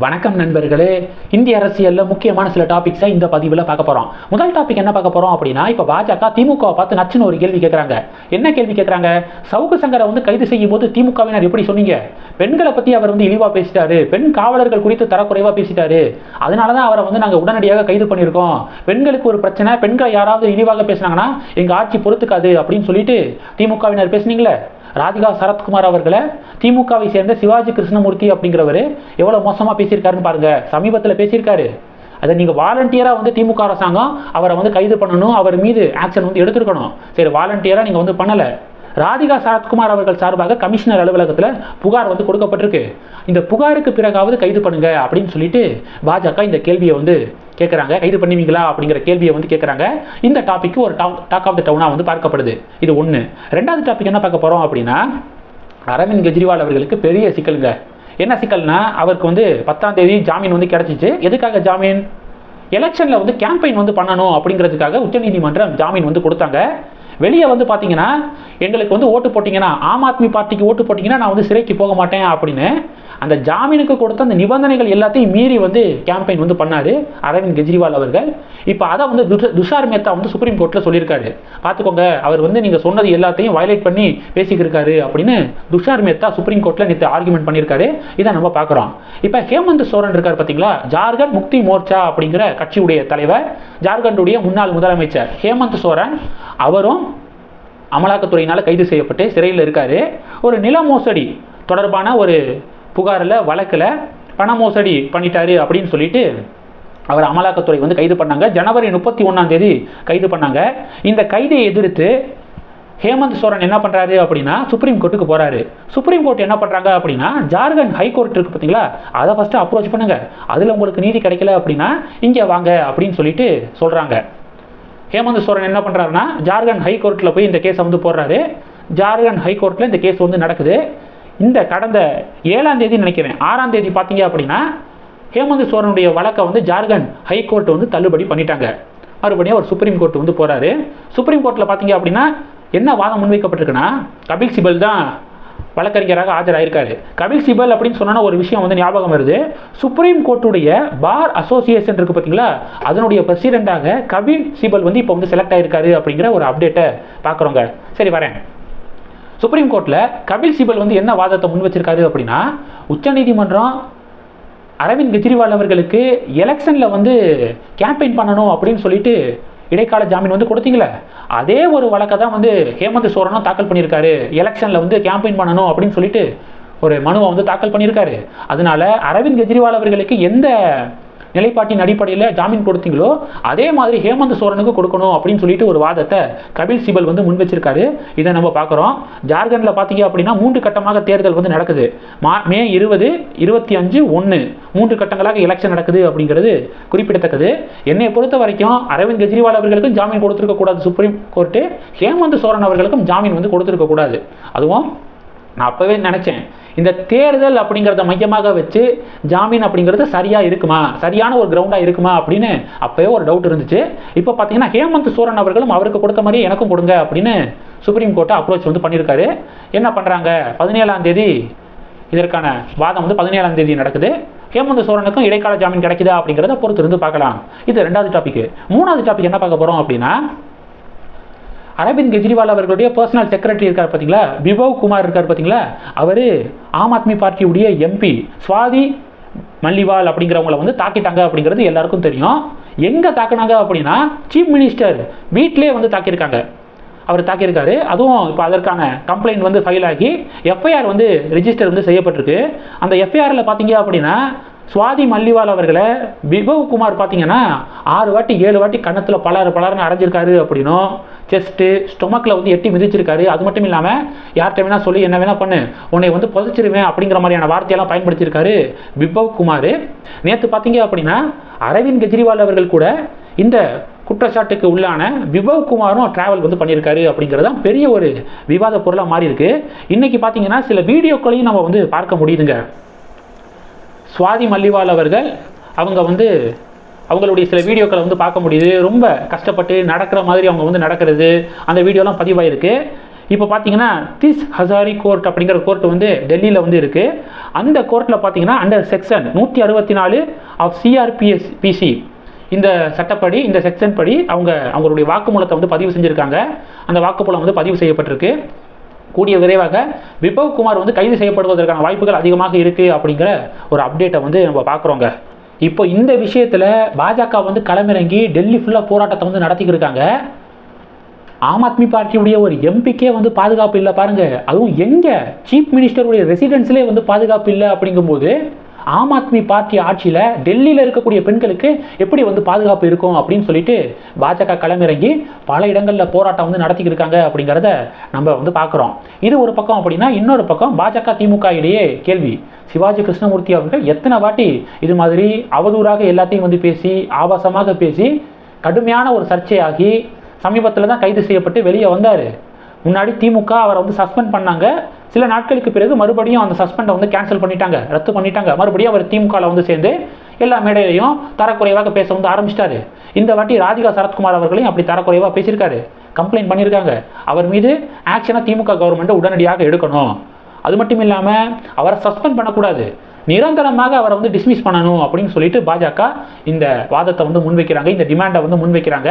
வணக்கம் நண்பர்களே. இந்திய அரசியலில் முக்கியமான சில டாபிக்ஸை இந்த பதிவில் பார்க்க போகிறோம் முதல் டாபிக் என்ன பார்க்க போகிறோம் அப்படின்னா இப்போ பாஜக திமுகவை பார்த்து நச்சுன்னு ஒரு கேள்வி கேட்குறாங்க என்ன கேள்வி கேட்குறாங்க சவுக்கு சங்கரை வந்து கைது செய்யும் போது திமுகவினர் எப்படி சொன்னீங்க? பெண்களை பற்றி அவர் வந்து இழிவாக பேசிட்டாரு. பெண் காவலர்கள் குறித்து தரக்குறைவாக பேசிட்டாரு. அதனால தான் அவரை வந்து நாங்கள் உடனடியாக கைது பண்ணியிருக்கோம். பெண்களுக்கு ஒரு பிரச்சனை பெண்களை யாராவது இழிவாக பேசினாங்கன்னா எங்கள் ஆட்சி பொறுத்துக்காது அப்படின்னு சொல்லிட்டு திமுகவினர் பேசுனீங்களே? ராதிகா சரத்குமார் அவர்களை திமுகவை சேர்ந்த சிவாஜி கிருஷ்ணமூர்த்தி அப்படிங்கிறவர் எவ்வளோ மோசமாக பேசியிருக்காருன்னு பாருங்க. சமீபத்தில் பேசியிருக்காரு. அதை நீங்கள் வாலண்டியராக வந்து திமுக அரசாங்கம் அவரை வந்து கைது பண்ணணும் அவர் மீது ஆக்ஷன் வந்து எடுத்துருக்கணும். சரி வாலண்டியராக நீங்கள் வந்து பண்ணலை. ராதிகா சரத்குமார் அவர்கள் சார்பாக கமிஷனர் அலுவலகத்தில் புகார் வந்து கொடுக்கப்பட்டிருக்கு. இந்த புகாருக்கு பிறகாவது கைது பண்ணுங்க அப்படின்னு சொல்லிட்டு பாஜக இந்த கேள்வியை வந்து கேட்குறாங்க கைது பண்ணுவீங்களா அப்படிங்கிற கேள்வியை வந்து கேட்குறாங்க இந்த டாபிக் ஒரு டாக் ஆஃப் த டவுனாக வந்து பார்க்கப்படுது. இது ஒன்று ரெண்டாவது டாபிக் என்ன பார்க்க போகிறோம் அப்படின்னா அரவிந்த் கெஜ்ரிவால் அவர்களுக்கு பெரிய சிக்கலுங்க. என்ன சிக்கல்னா அவருக்கு வந்து பத்தாம் தேதி ஜாமீன் வந்து கிடச்சிச்சு. எதுக்காக ஜாமீன்? எலெக்ஷனில் வந்து கேம்பெயின் வந்து பண்ணணும் அப்படிங்கிறதுக்காக உச்சநீதிமன்றம் ஜாமீன் வந்து கொடுத்தாங்க. வெளியே வந்து பார்த்தீங்கன்னா எங்களுக்கு வந்து ஓட்டு போட்டிங்கன்னா ஆம் ஆத்மி பார்ட்டிக்கு ஓட்டு போட்டிங்கன்னா நான் வந்து சிறைக்கு போக மாட்டேன் அப்படின்னு அந்த ஜாமீனுக்கு கொடுத்த அந்த நிபந்தனைகள் எல்லாத்தையும் மீறி வந்து கேம்பெயின் வந்து பண்ணாரு அரவிந்த் கெஜ்ரிவால் அவர்கள். இப்போ அதை வந்து துஷார் மேத்தா வந்து சுப்ரீம் கோர்ட்டில் சொல்லியிருக்காரு. பார்த்துக்கோங்க அவர் வந்து நீங்கள் சொன்னது எல்லாத்தையும் வயலேட் பண்ணி பேசிக்கிருக்காரு அப்படின்னு துஷார் மேத்தா சுப்ரீம் கோர்ட்டில் நேற்று ஆர்குமெண்ட் பண்ணியிருக்காரு. இதை நம்ம பார்க்குறோம். இப்போ ஹேமந்த் சோரன் இருக்கார் பார்த்தீங்களா? ஜார்க்கண்ட் முக்தி மோர்ச்சா அப்படிங்கிற கட்சியுடைய தலைவர் ஜார்க்கண்டுடைய முன்னாள் முதலமைச்சர் ஹேமந்த் சோரன் அவரும் அமலாக்கத்துறையினால் கைது செய்யப்பட்டு சிறையில் இருக்காரு. ஒரு நில மோசடி தொடர்பான ஒரு புகாரில் வழக்கில் பண மோசடி பண்ணிட்டாரு அப்படின்னு சொல்லிட்டு அவர் அமலாக்கத்துறை வந்து கைது பண்ணாங்க. ஜனவரி முப்பத்தி ஒன்றாம் தேதி கைது பண்ணாங்க. இந்த கைதை எதிர்த்து ஹேமந்த் சோரன் என்ன பண்ணுறாரு அப்படின்னா சுப்ரீம் கோர்ட்டுக்கு போகிறாரு சுப்ரீம் கோர்ட் என்ன பண்ணுறாங்க அப்படின்னா ஜார்க்கண்ட் ஹைகோர்ட் இருக்குது பார்த்தீங்களா? அதை ஃபஸ்ட்டு அப்ரோச் பண்ணுங்க. அதில் உங்களுக்கு நீதி கிடைக்கல அப்படின்னா இங்கே வாங்க அப்படின்னு சொல்லிட்டு சொல்கிறாங்க ஹேமந்த் சோரன் என்ன பண்ணுறாருன்னா ஜார்க்கண்ட் ஹைகோர்ட்டில் போய் இந்த கேஸை வந்து போடுறாரு. ஜார்க்கண்ட் ஹை கோர்ட்டில் இந்த கேஸ் வந்து நடக்குது. இந்த கடந்த ஏழாம் தேதி நினைக்கிறேன். ஆறாம் தேதி பார்த்தீங்க அப்படின்னா ஹேமந்த் சோரனுடைய வழக்கை வந்து ஜார்க்கண்ட் ஹை கோர்ட் வந்து தள்ளுபடி பண்ணிட்டாங்க. மறுபடியும் அவர் சுப்ரீம் கோர்ட் வந்து போகிறாரு சுப்ரீம் கோர்ட்டில் பார்த்தீங்க அப்படின்னா என்ன வாதம் முன்வைக்கப்பட்டிருக்குன்னா கபில் சிபல் தான் வழக்கறிஞராக ஆஜராயிருக்காரு. கபில் சிபல் அப்படின்னு சொன்னால் ஒரு விஷயம் வந்து ஞாபகம் வருது. சுப்ரீம் கோர்ட்டுடைய பார் அசோசியேஷன் இருக்குது பார்த்தீங்களா? அதனுடைய பிரசிடெண்டாக கபில் சிபல் வந்து இப்போ வந்து செலக்ட் ஆயிருக்காரு அப்படிங்கிற ஒரு அப்டேட்டை பார்க்குறோங்க. சரி வரேன். சுப்ரீம் கோர்ட்டில் கபில் சிபல் வந்து என்ன வாதத்தை முன் வச்சிருக்காரு அப்படின்னா உச்சநீதிமன்றம் அரவிந்த் கெஜ்ரிவால் அவர்களுக்கு எலெக்ஷனில் வந்து கேம்பெயின் பண்ணணும் அப்படின்னு சொல்லிட்டு இடைக்கால ஜாமீன் வந்து கொடுத்தீங்களே அதே ஒரு வழக்கை தான் வந்து ஹேமந்த் சோரனும் தாக்கல் பண்ணியிருக்காரு. எலெக்ஷனில் வந்து கேம்பெயின் பண்ணணும் அப்படின்னு சொல்லிட்டு ஒரு மனுவை வந்து தாக்கல் பண்ணியிருக்காரு. அதனால அரவிந்த் கெஜ்ரிவால் அவர்களுக்கு எந்த நிலைப்பாட்டின் அடிப்படையில் ஜாமீன் கொடுத்தீங்களோ அதே மாதிரி ஹேமந்த் சோரனுக்கு கொடுக்கணும் அப்படின்னு சொல்லிட்டு ஒரு வாதத்தை கபில் சிபல் வந்து முன் வச்சிருக்காரு. இதை நம்ம பார்க்குறோம். ஜார்க்கண்டில் பார்த்தீங்க அப்படின்னா மூன்று கட்டமாக தேர்தல் வந்து நடக்குது. மா மே இருபது இருபத்தி அஞ்சு ஒன்று மூன்று கட்டங்களாக எலெக்ஷன் நடக்குது அப்படிங்கிறது குறிப்பிடத்தக்கது. என்னை பொறுத்த வரைக்கும் அரவிந்த் கெஜ்ரிவால் அவர்களுக்கும் ஜாமீன் கொடுத்துருக்க கூடாது சுப்ரீம் கோர்ட்டு. ஹேமந்த் சோரன் அவர்களுக்கும் ஜாமீன் வந்து கொடுத்துருக்க கூடாது. அதுவும் நான் அப்போவே நினச்சேன். இந்த தேர்தல் அப்படிங்கிறத மையமாக வச்சு ஜாமீன் அப்படிங்கிறது சரியாக இருக்குமா? சரியான ஒரு கிரவுண்டாக இருக்குமா அப்படின்னு அப்போயே ஒரு டவுட் இருந்துச்சு. இப்போ பார்த்தீங்கன்னா ஹேமந்த் சோரன் அவர்களும் அவருக்கு கொடுத்த மாதிரியே எனக்கும் கொடுங்க அப்படின்னு சுப்ரீம் கோர்ட்டை அப்ரோச் வந்து பண்ணியிருக்காரு. என்ன பண்ணுறாங்க பதினேழாம் தேதி இதற்கான வாதம் வந்து பதினேழாம் தேதி நடக்குது. ஹேமந்த் சோரனுக்கும் இடைக்கால ஜாமீன் கிடைக்குதா அப்படிங்கிறத பொறுத்து இருந்து பார்க்கலாம். இது ரெண்டாவது டாபிக் மூணாவது டாபிக் என்ன பார்க்க போகிறோம் அப்படின்னா அரவிந்த் கெஜ்ரிவால் அவர்களுடைய பர்சனல் செக்ரட்டரி இருக்கார் பார்த்தீங்களா விபவ் குமார் இருக்கார் பார்த்தீங்களா அவர் ஆம் ஆத்மி பார்ட்டியுடைய எம்பி சுவாதி மல்லிவால் அப்படிங்கிறவங்கள வந்து தாக்கிட்டாங்க அப்படிங்கிறது எல்லாருக்கும் தெரியும். எங்கே தாக்குனாங்க அப்படின்னா சீஃப் மினிஸ்டர் வீட்டிலே வந்து தாக்கியிருக்காங்க. அவர் தாக்கியிருக்காரு. அதுவும் இப்போ அதற்கான கம்ப்ளைண்ட் வந்து ஃபைல் ஆகி எஃப்ஐஆர் வந்து ரிஜிஸ்டர் வந்து செய்யப்பட்டிருக்கு. அந்த எஃப்ஐஆரில் பார்த்தீங்க அப்படின்னா சுவாதி மல்லிவால் அவர்களை விபவ் குமார் பார்த்தீங்கன்னா ஆறு வாட்டி ஏழு வாட்டி கன்னத்தில் பலர் பலர்னு அரைஞ்சிருக்காரு அப்படின்னும் செஸ்ட்டு ஸ்டொமக்கில் வந்து எட்டி மிதிச்சிருக்காரு. அது மட்டும் இல்லாமல் யார்கிட்ட வேணால் சொல்லி என்ன வேணால் பண்ணு. உன்னை வந்து புதைச்சிருவேன் அப்படிங்கிற மாதிரியான வார்த்தையெல்லாம் பயன்படுத்தியிருக்காரு விபவ் குமார். நேற்று பார்த்தீங்க அப்படின்னா அரவிந்த் கெஜ்ரிவால் அவர்கள் கூட இந்த குற்றச்சாட்டுக்கு உள்ளான விபவ் குமாரும் டிராவல் வந்து பண்ணியிருக்காரு அப்படிங்கிறது தான் பெரிய ஒரு விவாத பொருளாக மாறி இருக்கு இன்னைக்கு பார்த்தீங்கன்னா சில வீடியோக்களையும் நம்ம வந்து பார்க்க முடியுதுங்க. சுவாதி மல்லிவால் அவர்கள் அவங்க வந்து அவங்களுடைய சில வீடியோக்களை வந்து பார்க்க முடியுது. ரொம்ப கஷ்டப்பட்டு நடக்கிற மாதிரி அவங்க வந்து நடக்கிறது. அந்த வீடியோலாம் பதிவாயிருக்கு. இப்போ பார்த்தீங்கன்னா திஸ் ஹசாரி கோர்ட் அப்படிங்கிற கோர்ட் வந்து டெல்லியில் வந்து இருக்குது அந்த கோர்ட்டில் பார்த்தீங்கன்னா அண்டர் செக்ஷன் நூற்றி அறுபத்தி நாலு ஆஃப் சிஆர்பிஎஸ் பிசி இந்த சட்டப்படி இந்த செக்ஷன் படி அவங்க அவங்களுடைய வாக்குமூலத்தை வந்து பதிவு செஞ்சுருக்காங்க. அந்த வாக்குமூலம் வந்து பதிவு செய்யப்பட்டிருக்கு. கூடிய விரைவாக விபவ் குமார் வந்து கைது செய்யப்படுவதற்கான வாய்ப்புகள் அதிகமாக இருக்குது அப்படிங்கிற ஒரு அப்டேட்டை வந்து நம்ம பார்க்குறோங்க. இப்போ இந்த விஷயத்தில் பாஜக வந்து களமிறங்கி டெல்லி ஃபுல்லாக போராட்டத்தை வந்து நடத்திக்கிட்டு இருக்காங்க. ஆம் ஆத்மி பார்ட்டியுடைய ஒரு எம்பிக்கே வந்து பாதுகாப்பு இல்லை பாருங்கள் அதுவும் எங்கே? சீஃப் மினிஸ்டருடைய ரெசிடென்ஸ்லேயே வந்து பாதுகாப்பு இல்லை அப்படிங்கும்போது ஆம் ஆத்மி பார்ட்டி ஆட்சியில் டெல்லியில் இருக்கக்கூடிய பெண்களுக்கு எப்படி வந்து பாதுகாப்பு இருக்கும் அப்படின்னு சொல்லிட்டு பாஜக களமிறங்கி பல இடங்களில் போராட்டம் வந்து நடத்திக்கிட்டு இருக்காங்க அப்படிங்கிறத நம்ம வந்து பார்க்குறோம். இது ஒரு பக்கம் அப்படின்னா இன்னொரு பக்கம் பாஜக திமுக இடையே கேள்வி. சிவாஜி கிருஷ்ணமூர்த்தி அவர்கள் எத்தனை வாட்டி இது மாதிரி அவதூறாக எல்லாத்தையும் வந்து பேசி ஆபாசமாக பேசி கடுமையான ஒரு சர்ச்சையாகி சமீபத்தில் தான் கைது செய்யப்பட்டு வெளியே வந்தார். முன்னாடி திமுக அவரை வந்து சஸ்பெண்ட் பண்ணாங்க. சில நாட்களுக்கு பிறகு மறுபடியும் அந்த சஸ்பெண்டை வந்து கேன்சல் பண்ணிட்டாங்க ரத்து பண்ணிட்டாங்க. மறுபடியும் அவர் திமுகவில் வந்து சேர்ந்து எல்லா மேடையிலையும் தரக்குறைவாக பேச வந்து ஆரம்பிச்சிட்டாரு. இந்த வாட்டி ராதிகா சரத்குமார் அவர்களையும் அப்படி தரக்குறைவாக பேசியிருக்காரு. கம்ப்ளைண்ட் பண்ணியிருக்காங்க. அவர் மீது ஆக்ஷனாக திமுக கவர்மெண்ட்டை உடனடியாக எடுக்கணும். அது மட்டும் இல்லாமல் அவரை சஸ்பெண்ட் பண்ணக்கூடாது. நிரந்தரமாக அவரை வந்து டிஸ்மிஸ் பண்ணணும் அப்படின்னு சொல்லிட்டு பாஜக இந்த வாதத்தை வந்து முன்வைக்கிறாங்க. இந்த டிமாண்டை வந்து முன்வைக்கிறாங்க.